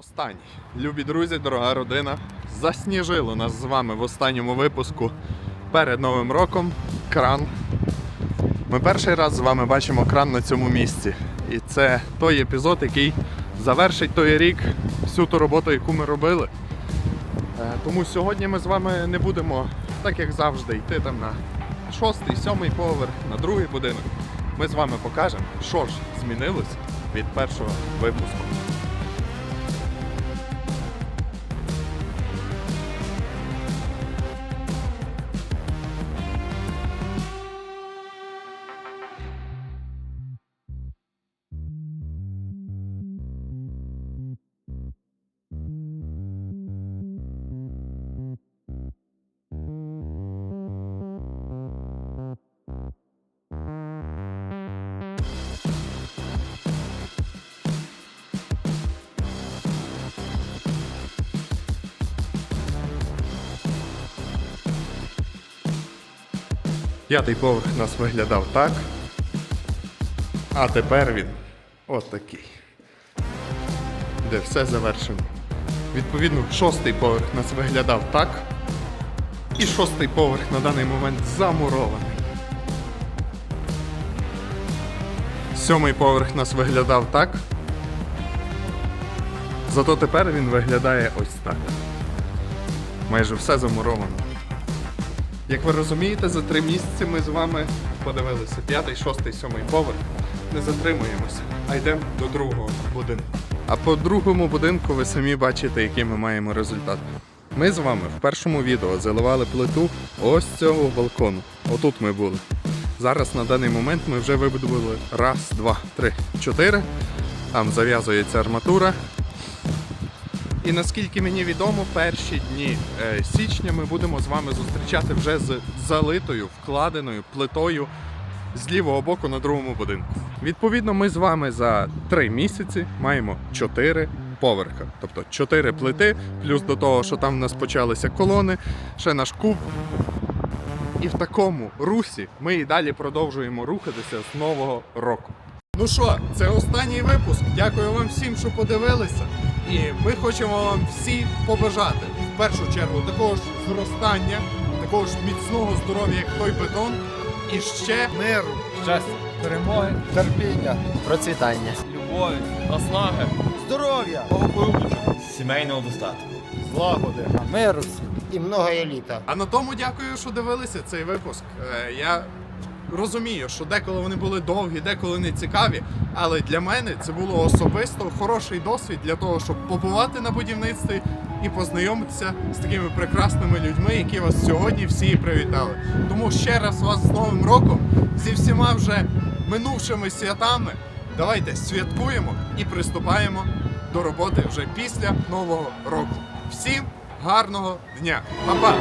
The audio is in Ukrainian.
Останній. Любі друзі, дорога родина. Засніжило нас з вами в останньому випуску перед Новим роком. Кран. Ми перший раз з вами бачимо кран на цьому місці. І це той епізод, який завершить той рік, всю ту роботу, яку ми робили. Е, Тому сьогодні ми з вами не будемо, так як завжди, йти там на шостий, сьомий поверх, на другий будинок. Ми з вами покажемо, що ж змінилось від першого випуску. П'ятий поверх нас виглядав так. А тепер він от такий. Де все завершено. Відповідно, шостий поверх нас виглядав так. І шостий поверх на даний момент замурований. Сьомий поверх нас виглядав так. Зато тепер він виглядає ось так. Майже все замуровано. Як ви розумієте, за три місяці ми з вами подивилися п'ятий, шостий, сьомий поверх. Не затримуємося, а йдемо до другого будинку. А по другому будинку ви самі бачите, який ми маємо результат. Ми з вами в першому відео заливали плиту ось цього балкону. Отут ми були. Зараз на даний момент ми вже вибудували раз, два, три, чотири. Там зав'язується арматура, і наскільки мені відомо, перші дні е, січня ми будемо з вами зустрічати вже з залитою, вкладеною плитою з лівого боку на другому будинку. Відповідно, ми з вами за три місяці маємо чотири поверха, тобто чотири плити, плюс до того, що там в нас почалися колони, ще наш куб. І в такому русі ми і далі продовжуємо рухатися з нового року. Ну що, це останній випуск. Дякую вам всім, що подивилися. І ми хочемо вам всі побажати в першу чергу такого ж зростання, такого ж міцного здоров'я, як той бетон. І ще миру, щастя, перемоги, терпіння, Процвітання. любові, наснаги, здоров'я, сімейного достатку. злагоди. Миру і много еліта. А на тому дякую, що дивилися цей випуск. Е, Я розумію, що деколи вони були довгі, деколи не цікаві. Але для мене це було особисто хороший досвід для того, щоб побувати на будівництві і познайомитися з такими прекрасними людьми, які вас сьогодні всі привітали. Тому ще раз вас з Новим роком зі всіма вже минувшими святами. Давайте святкуємо і приступаємо до роботи вже після нового року. Всім гарного дня! Па-па!